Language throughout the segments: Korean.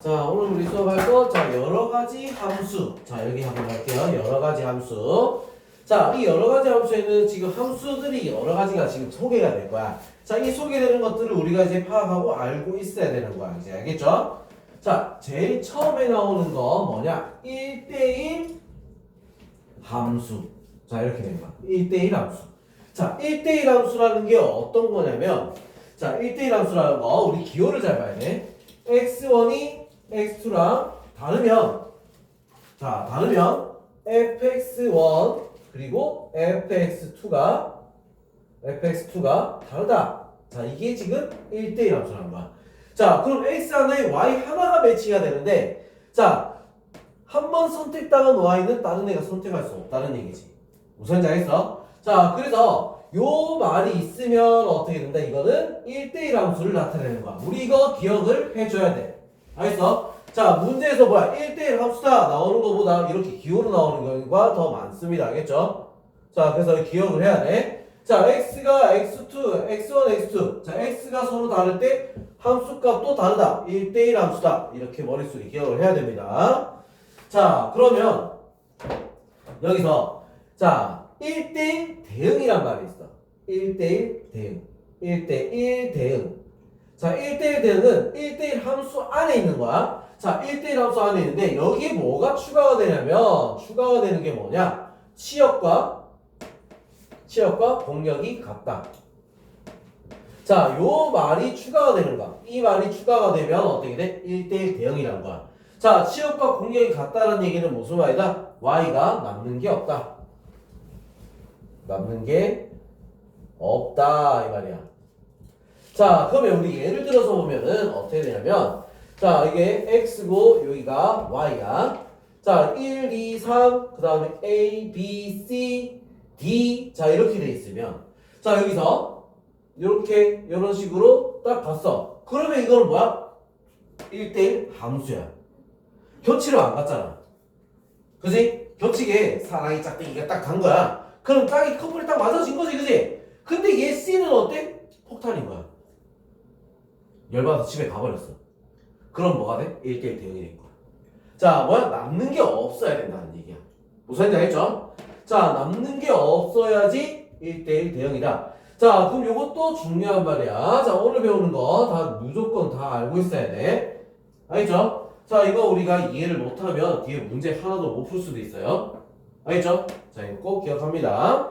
자, 오늘 우리 수업할 거, 자, 여러 가지 함수. 자, 여기 한번 갈게요. 여러 가지 함수. 자, 이 여러 가지 함수에는 지금 함수들이 여러 가지가 지금 소개가 될 거야. 자, 이 소개되는 것들을 우리가 이제 파악하고 알고 있어야 되는 거야. 이제 알겠죠? 자, 제일 처음에 나오는 거 뭐냐? 1대1 함수. 자, 이렇게 되는 거야. 1대1 함수. 자, 1대1 함수라는 게 어떤 거냐면, 자, 1대1 함수라는 거, 우리 기호를 잘 봐야 돼. x1이 x2랑 다르면 자 다르면 fx1 그리고 fx2가 fx2가 다르다. 자 이게 지금 1대1 함수라는 거야 자 그럼 x 하나에 y 하나가 매치가 되는데 자 한 번 선택당한 y는 다른 애가 선택할 수 없다는 얘기지. 지 알겠어? 자 그래서 요 말이 있으면 어떻게 된다? 이거는 1대1 함수를 나타내는 거야. 우리 이거 기억을 해줘야 돼 알겠어? 자, 문제에서 뭐야? 1대1 함수다 나오는 것보다 이렇게 기호로 나오는 경우가 더 많습니다. 알겠죠? 자, 그래서 기억을 해야 돼. 자, x가 x2, x1, x2. 자, x가 서로 다를 때 함수 값도 다르다. 1대1 함수다. 이렇게 머릿속에 기억을 해야 됩니다. 자, 그러면 여기서 자, 1대1 대응이란 말이 있어. 1대1 대응. 1대1 대응. 자, 1대1 대응은 1대1 함수 안에 있는 거야. 자, 1대1 함수 안에 있는데 여기에 뭐가 추가가 되냐면 추가가 되는 게 뭐냐? 치역과 치역과 공력이 같다. 자, 요 말이 추가가 되는 거야. 이 말이 추가가 되면 어떻게 돼? 1대1 대응이라는 거야. 자, 치역과 공력이 같다는 얘기는 무슨 말이다? y가 남는 게 없다. 남는 게 없다 이 말이야. 자, 그러면 우리 예를 들어서 보면은 어떻게 되냐면, 자, 이게 x고 여기가 y야. 자, 1, 2, 3, 그 다음에 a, b, c, d. 자, 이렇게 돼 있으면, 자, 여기서 이렇게 이런 식으로 딱 봤어. 그러면 이거는 뭐야? 1대1 함수야. 겹치로 안 갔잖아. 그지? 겹치게 사랑이 짝대기가 딱 간 거야. 그럼 짝이 커플이 딱 맞아진 거지, 그지? 근데 얘 C는 어때? 폭탄인 거야. 열받아서 집에 가버렸어. 그럼 뭐가 돼? 1대1 대응이 된 거야. 자, 뭐야? 남는 게 없어야 된다는 얘기야. 무슨 말인지 알겠죠? 자, 남는 게 없어야지 1대1 대응이다. 자, 그럼 요것도 중요한 말이야. 자, 오늘 배우는 거 다 무조건 다 알고 있어야 돼. 알겠죠? 자, 이거 우리가 이해를 못하면 뒤에 문제 하나도 못 풀 수도 있어요. 알겠죠? 자, 이거 꼭 기억합니다.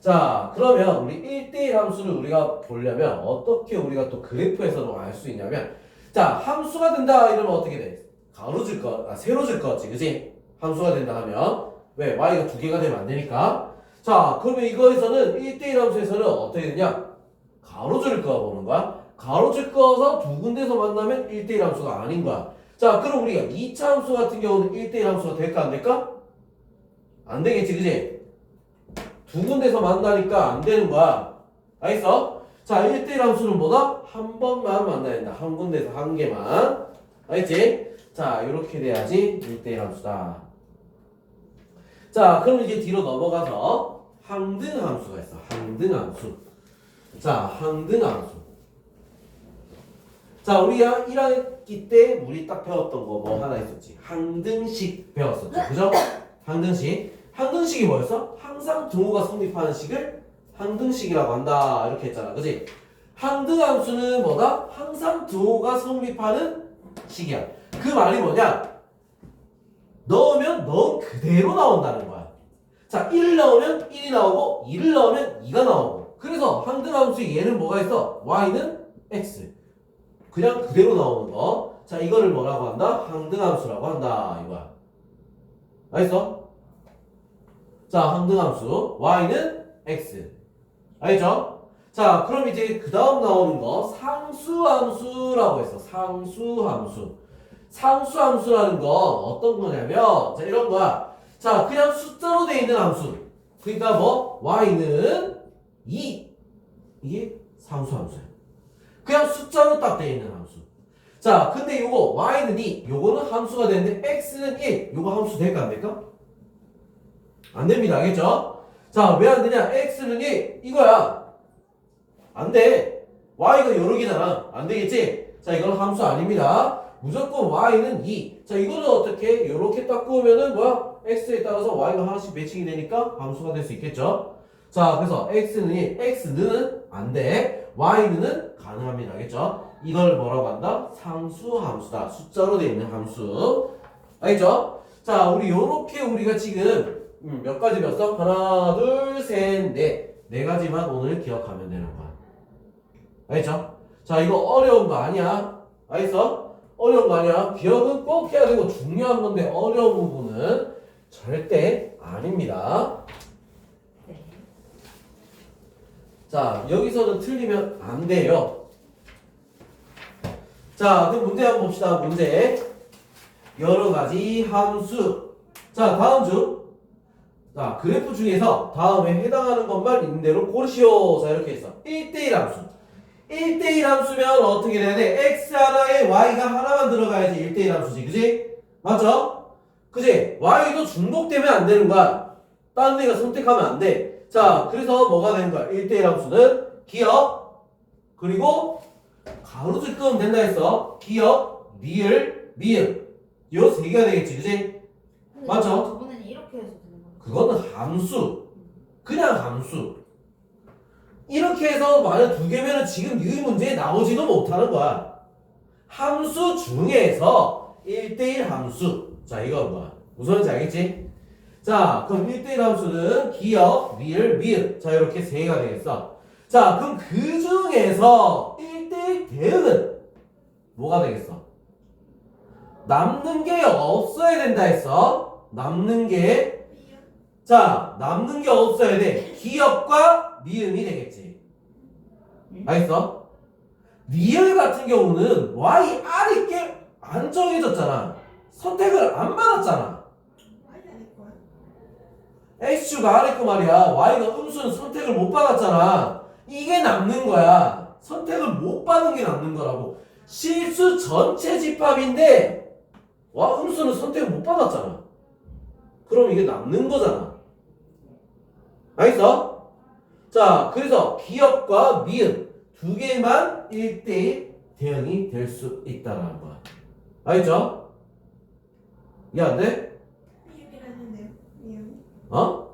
자, 그러면 우리 1대1 함수를 우리가 보려면 어떻게 우리가 또 그래프에서도 알 수 있냐면 자, 함수가 된다 이러면 어떻게 돼? 가로질 거, 아, 세로질 거지, 그지? 함수가 된다 하면 왜? y가 두 개가 되면 안 되니까 자, 그러면 이거에서는 1대1 함수에서는 어떻게 되냐? 가로줄 거 보는 거야. 가로줄 거서 두 군데서 만나면 1대1 함수가 아닌 거야. 자, 그럼 우리가 2차 함수 같은 경우는 1대1 함수가 될까 안 될까? 안 되겠지, 그지? 두 군데서 만나니까 안 되는 거야. 알겠어? 자, 1대1 함수는 뭐다? 한 번만 만나야 된다. 한 군데서 한 개만. 알겠지? 자, 이렇게 돼야지 1대1 함수다. 자, 그럼 이제 뒤로 넘어가서 항등 함수가 있어. 항등 함수. 자, 항등 함수. 자, 우리가 1학기 때 우리 딱 배웠던 거 뭐 하나 있었지. 항등식 배웠었죠. 그죠? 항등식. 항등식이 뭐였어? 항상 등호가 성립하는 식을 항등식이라고 한다. 이렇게 했잖아. 그지? 항등함수는 뭐다? 항상 등호가 성립하는 식이야. 그 말이 뭐냐? 넣으면 넣은 그대로 나온다는 거야. 자, 1을 넣으면 1이 나오고 2를 넣으면 2가 나오고. 그래서 항등함수에 얘는 뭐가 있어? y는 x. 그냥 그대로 나오는 거. 자, 이거를 뭐라고 한다? 항등함수라고 한다. 이거야. 알겠어? 자, 항등함수 y는 x. 알겠죠? 자, 그럼 이제 그 다음 나오는 거 상수함수라고 했어. 상수함수. 상수함수라는 건 어떤 거냐면 자, 이런 거야. 자, 그냥 숫자로 돼 있는 함수. 그러니까 뭐 y는 2. 이게 상수함수야. 그냥 숫자로 딱 돼 있는 함수. 자, 근데 요거 y는 2. 요거는 함수가 되는데 x는 1. 요거 함수 될까 안 될까? 안 됩니다. 알겠죠? 자, 왜 안 되냐? x는 1. 이거야. 안 돼. y가 여러 개잖아. 안 되겠지? 자, 이건 함수 아닙니다. 무조건 y는 2. 자, 이거는 어떻게? 이렇게 딱 구우면은 뭐야? x에 따라서 y가 하나씩 매칭이 되니까 함수가 될 수 있겠죠? 자, 그래서 x는 1, x는 안 돼. y는 가능합니다. 알겠죠? 이걸 뭐라고 한다? 상수 함수다. 숫자로 되어 있는 함수. 알겠죠? 자, 우리 요렇게 우리가 지금 음, 몇 가지 배웠어? 하나, 둘, 셋, 넷. 네 가지만 오늘 기억하면 되는 거야. 알겠죠? 자, 이거 어려운 거 아니야. 알겠어? 어려운 거 아니야. 기억은 꼭 해야 되고 중요한 건데 어려운 부분은 절대 아닙니다. 네. 자, 여기서는 틀리면 안 돼요. 자, 그럼 문제 한번 봅시다. 문제. 여러 가지 함수. 자, 다음 중. 자, 그래프 중에서 다음에 해당하는 것만 있는 대로 고르시오. 자, 이렇게 했어. 1대1 함수. 1대1 함수면 어떻게 돼야 돼? x 하나에 y가 하나만 들어가야지 1대1 함수지. 그지? 맞죠? 그지? y도 중복되면 안 되는 거야. 다른 데가 선택하면 안 돼. 자, 그래서 뭐가 되는 거야? 1대1 함수는 기억, 그리고 가로줄 끄면 된다 했어. 기억, 리을, 미음. 요세 개가 되겠지, 그지? 맞죠? 저번에는 이렇게 해서. 그거는 함수. 그냥 함수. 이렇게 해서 만약 두 개면은 지금 이 문제에 나오지도 못하는 거야. 함수 중에서 1대1 함수. 자, 이거 뭐야? 말인지 알겠지? 자, 그럼 1대1 함수는 기억, 리을, 미음. 자, 이렇게 세 개가 되겠어. 자, 그럼 그 중에서 1대1 대응은 뭐가 되겠어? 남는 게 없어야 된다 했어. 남는 게 자, 남는 게 없어야 돼. 기억과 미음이 되겠지. 알겠어? 리을 같은 경우는 y 아래 게안 정해졌잖아. 선택을 안 받았잖아. x가 거 말이야. y가 음수는 선택을 못 받았잖아. 이게 남는 거야. 선택을 못 받은 게 남는 거라고. 실수 전체 집합인데 와 음수는 선택을 못 받았잖아. 그럼 이게 남는 거잖아. 알겠어? 자, 그래서 기억과 미음 두 개만 1대1 대응이 될 수 있다는 거야. 알겠죠? 이해 안 돼? 어?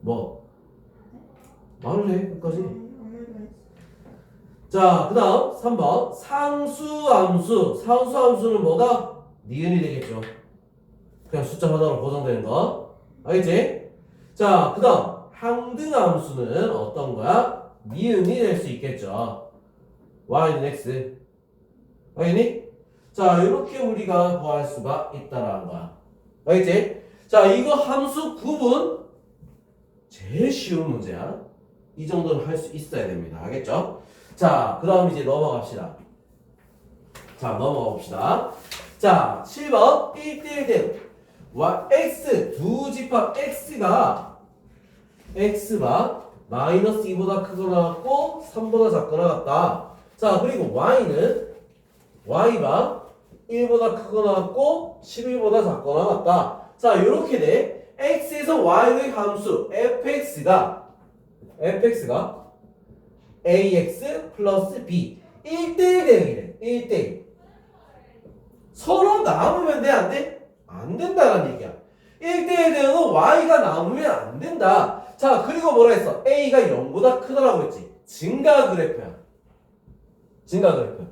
뭐? 말을 해, 끝까지. 자, 그 다음 3번. 상수함수. 상수함수는 뭐다? 니은이 되겠죠. 그냥 숫자 하나로 고정되는 거. 알겠지? 자, 그 다음. 항등함수는 어떤 거야? 니은이 될 수 있겠죠. y는 x. 알겠니? 자, 이렇게 우리가 구할 수가 있다라는 거야. 알겠지? 자, 이거 함수 구분 제일 쉬운 문제야. 이 정도는 할 수 있어야 됩니다. 알겠죠? 자, 그 다음 이제 넘어갑시다. 자, 넘어가 봅시다. 자, 7번 1대1 대응. 와, x 두 집합 x가 x가 마이너스 2보다 크거나 같고 3보다 작거나 같다. 자, 그리고 y는 y가 1보다 크거나 같고 11보다 작거나 같다. 자, 이렇게 돼. x에서 y의 함수 fx가 fx가 ax 플러스 b 1대1 대응이래. 1대1. 서로 남으면 돼, 안 돼? 안 된다는 얘기야. 1대1 대응은 y가 남으면 안 된다. 자, 그리고 뭐라 했어? a가 0보다 크다라고 했지. 증가 그래프야. 증가 그래프.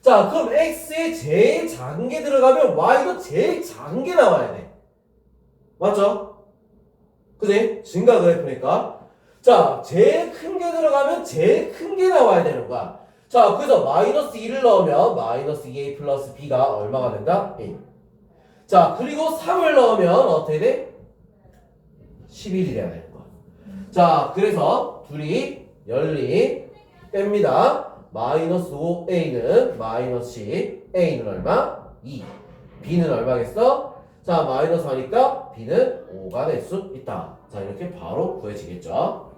자, 그럼 x에 제일 작은 게 들어가면 y도 제일 작은 게 나와야 돼. 맞죠? 그지? 증가 그래프니까. 자, 제일 큰 게 들어가면 제일 큰 게 나와야 되는 거야. 자, 그래서 마이너스 2를 넣으면 마이너스 2a 플러스 b가 얼마가 된다? 1. 자, 그리고 3을 넣으면 어떻게 돼? 11이 돼야 되는 거야. 자, 그래서 둘이 열리 뺍니다. 마이너스 5a는 마이너스 10, a는 얼마? 2. b는 얼마겠어? 자, 마이너스 하니까 b는 5가 될 수 있다. 자, 이렇게 바로 구해지겠죠?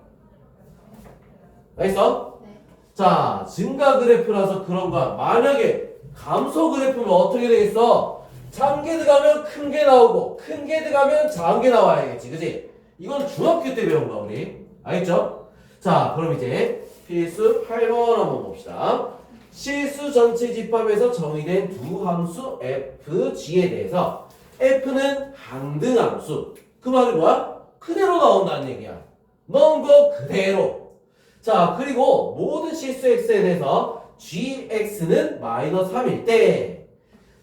알겠어? 네. 자, 증가 그래프라서 그런 거야. 만약에 감소 그래프는 어떻게 되겠어? 작은 게 들어가면 큰 게 나오고, 큰 게 들어가면 작은 게 나와야겠지. 그지? 이건 중학교 때 배운 거야, 우리. 알겠죠? 자, 그럼 이제 필수 8번 한번 봅시다. 실수 전체 집합에서 정의된 두 함수 f, g에 대해서 f는 항등함수. 그 말이 뭐야? 그대로 나온다는 얘기야. 넣은 거 그대로. 자, 그리고 모든 실수 x에 대해서 gx는 마이너스 3일 때.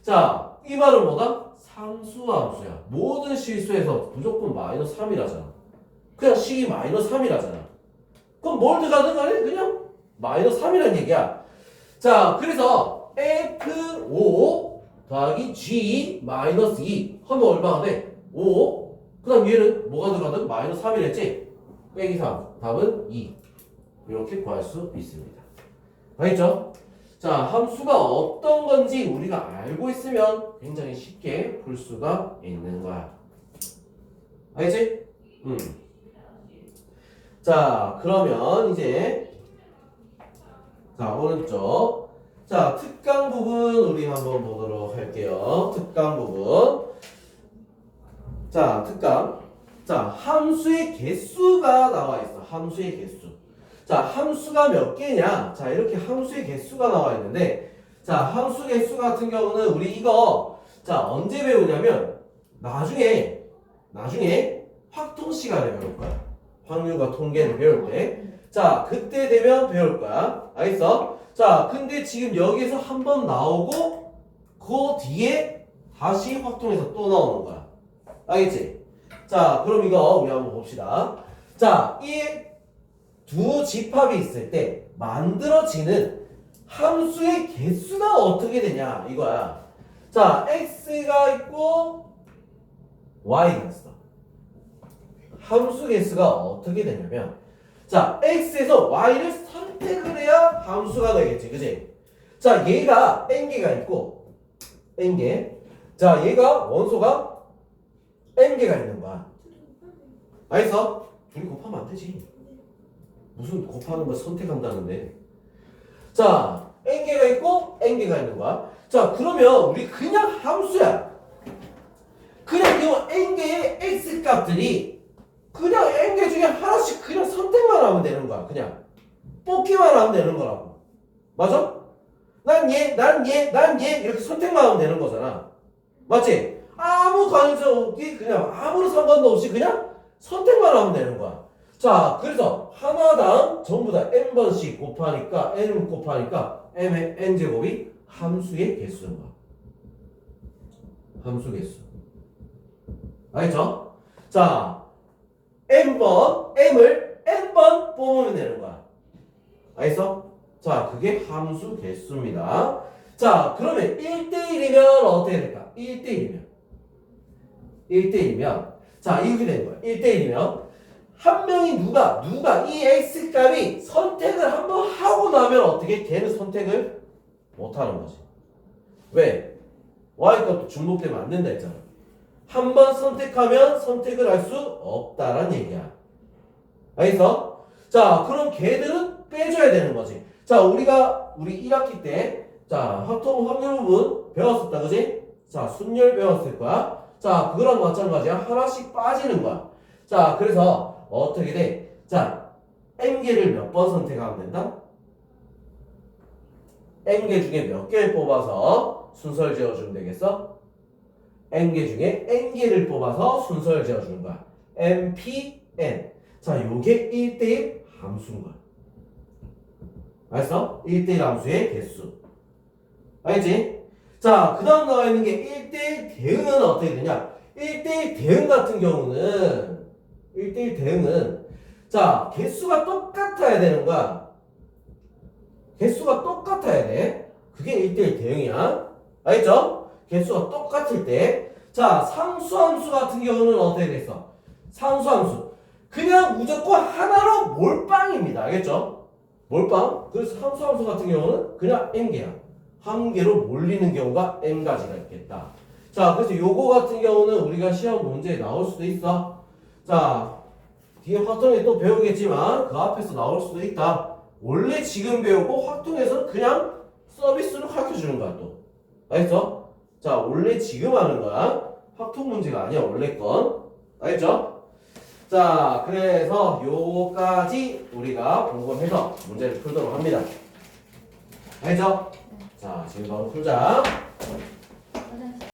자, 이 말은 뭐다? 상수함수야. 모든 실수에서 무조건 마이너스 3이라잖아. 그냥 식이 마이너스 3이라잖아. 그럼 뭘 들어가든 간에 그냥 마이너스 3이라는 얘기야. 자, 그래서 F5 더하기 G 마이너스 2 하면 얼마가 돼? 5. 그 다음 얘는 뭐가 들어가든 마이너스 3이랬지? 빼기 3. 답은 2. 이렇게 구할 수 있습니다. 알겠죠? 자, 함수가 어떤 건지 우리가 알고 있으면 굉장히 쉽게 풀 수가 있는 거야. 알겠지? 음. 자, 그러면 이제 자, 오른쪽. 자, 특강 부분 우리 한번 보도록 할게요. 특강 부분. 자, 특강. 자, 함수의 개수가 나와 있어. 함수의 개수. 자, 함수가 몇 개냐? 자, 이렇게 함수의 개수가 나와 있는데, 자, 함수 개수 같은 경우는 우리 이거, 자, 언제 배우냐면, 나중에, 나중에 확통 시간에 배울 거야. 확률과 통계를 배울 때. 자, 그때 되면 배울 거야. 알겠어? 자, 근데 지금 여기서 한 번 나오고, 그 뒤에 다시 확통해서 또 나오는 거야. 알겠지? 자, 그럼 이거 우리 한번 봅시다. 자, 이 두 집합이 있을 때 만들어지는 함수의 개수가 어떻게 되냐 이거야. 자, x가 있고 y가 있어. 함수 개수가 어떻게 되냐면 자, x에서 y를 선택을 해야 함수가 되겠지. 그지? 자, 얘가 n개가 있고 n개. 자, 얘가 원소가 n개가 있는 거야. 알겠어? 둘이 곱하면 안 되지. 무슨 곱하는 걸 선택한다는데. 자, n개가 있고 n개가 있는 거야. 자, 그러면 우리 그냥 함수야. 그냥 이 n개의 x 값들이 그냥 n개 중에 하나씩 그냥 선택만 하면 되는 거야. 그냥 뽑기만 하면 되는 거라고. 맞아? 난 얘, 난 얘, 난 얘 이렇게 선택만 하면 되는 거잖아. 맞지? 아무 관계성 없이 그냥 아무런 상관도 없이 그냥 선택만 하면 되는 거야. 자, 그래서 하나당 전부 다 n번씩 곱하니까 n 곱하니까 m의 n제곱이 함수의 개수인 거야. 함수 개수. 알겠죠? 자, n번, m을 n번 뽑으면 되는 거야. 알겠어? 자, 그게 함수 개수입니다. 자, 그러면 1대1이면 어떻게 될까? 1대1이면. 1대1이면. 자, 이렇게 되는 거야. 1대1이면. 한 명이 누가, 누가 이 x 값이 선택을 한번 하고 나면 어떻게 걔는 선택을 못 하는 거지. 왜? y 값도 중복되면 안 된다 했잖아. 한 번 선택하면 선택을 할 수 없다란 얘기야. 알겠어? 자, 그럼 걔들은 빼줘야 되는 거지. 자, 우리가 우리 1학기 때, 자, 확통 확률 부분 배웠었다, 그지? 자, 순열 배웠을 거야. 자, 그거랑 마찬가지야. 하나씩 빠지는 거야. 자, 그래서 어떻게 돼? 자, n개를 몇 번 선택하면 된다? n개 중에 몇 개를 뽑아서 순서를 지어주면 되겠어? n개 중에 n개를 뽑아서 순서를 지어주는 거야. mpn. 자, 요게 1대1 함수인 거야. 알았어? 1대1 함수의 개수. 알겠지? 자, 그 다음 나와 있는 게 1대1 대응은 어떻게 되냐? 1대1 대응 같은 경우는 1대1 대응은 자, 개수가 똑같아야 되는 거야. 개수가 똑같아야 돼. 그게 1대1 대응이야. 알겠죠? 개수가 똑같을 때. 자, 상수함수 같은 경우는 어떻게 됐어? 상수함수. 그냥 무조건 하나로 몰빵입니다. 알겠죠? 몰빵. 그래서 상수함수 같은 경우는 그냥 n개야. 한 개로 몰리는 경우가 n가지가 있겠다. 자, 그래서 요거 같은 경우는 우리가 시험 문제에 나올 수도 있어. 자, 뒤에 확통에 또 배우겠지만 그 앞에서 나올 수도 있다. 원래 지금 배우고 확통에서는 그냥 서비스로 가르쳐 주는 거야 또. 알겠어? 자, 원래 지금 하는 거야. 확통 문제가 아니야 원래 건. 알겠죠? 자, 그래서 요까지 우리가 공부해서 문제를 풀도록 합니다. 알죠? 자, 지금 바로 풀자.